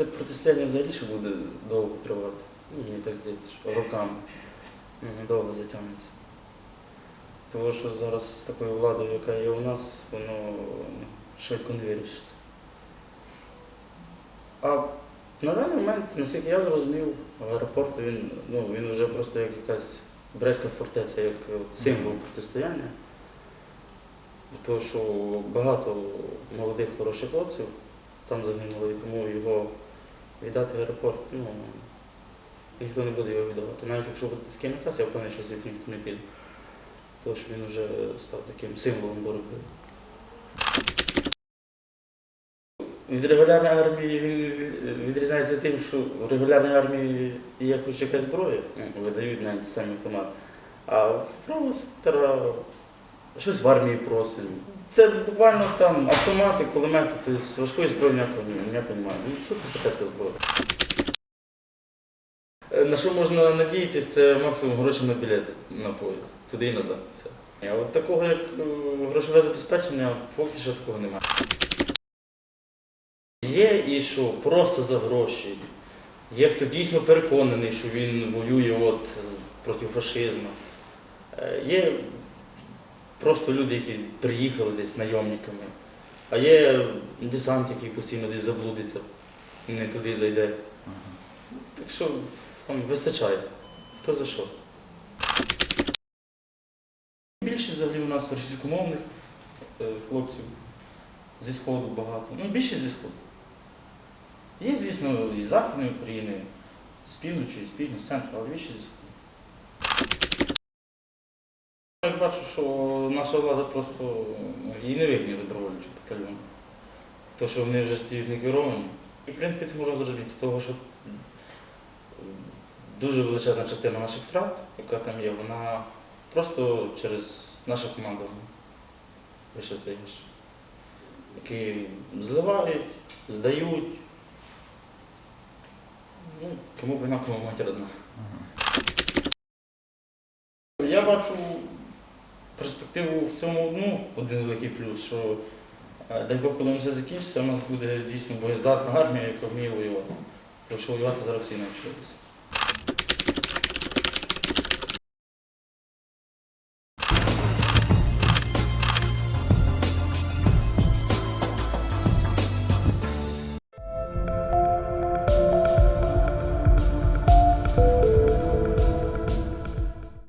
це протистояння взагалі ще буде довго тривати. Ну, Мені так здається, що роками. Недовго затягнеться. Тому що зараз з такою владою, яка є у нас, воно ну, швидко не вирішиться. А на даний момент, наскільки я зрозумів, аеропорт він, ну, він вже просто як якась Брестська фортеця, як символ протистояння. Тому що багато молодих хороших хлопців там загинуло, і тому його віддати в аеропорт, ну, ніхто не буде його віддавати. Навіть якщо буде такий наказ, я впевнений, що звідти ніхто не піде. Тому що він вже став таким символом боротьби. Від регулярної армії він від- відрізняється тим, що в регулярній армії є хоч якась зброя, ну, видають навіть самі автомати. А в правого сектора щось в армії просимо. Це буквально там автомати, кулемети, тобто важкої зброї ніякої, ніякої немає. Ну, це поступецька зброя. Е, На що можна надіятися, це максимум гроші на білет на поїзд, туди і назад. Все. А от такого, як е, грошове забезпечення, поки що такого немає. Є і що просто за гроші. Є хто дійсно переконаний, що він воює от е, проти фашизму. Є просто люди, які приїхали десь найомниками. А є десант, який постійно десь заблудиться, не туди зайде. Так що там вистачає. Хто за що? Більшість взагалі у нас російськомовних е, хлопців зі Сходу багато. Ну, більшість зі Сходу. Є, звісно, і з Західної України, з півночі, і з півдня, з центру, але більшість зі Сходу. Я бачу, що наша влада просто ну, їй не вигідні добровольчі батальйони. То, що вони вже стають не керовані. І в принципі це можна зрозуміти, того, що дуже величезна частина наших втрат, яка там є, вона просто через наше командування вище стаєш. Які зливають, здають. Ну, кому б інакому матір одна. Я бачу перспективу в цьому ну, один великий плюс, що е, дай Бог, коли все закінчиться, у нас буде дійсно боєздатна армія, яка вміє воювати. Якщо воювати зараз всі навчилися.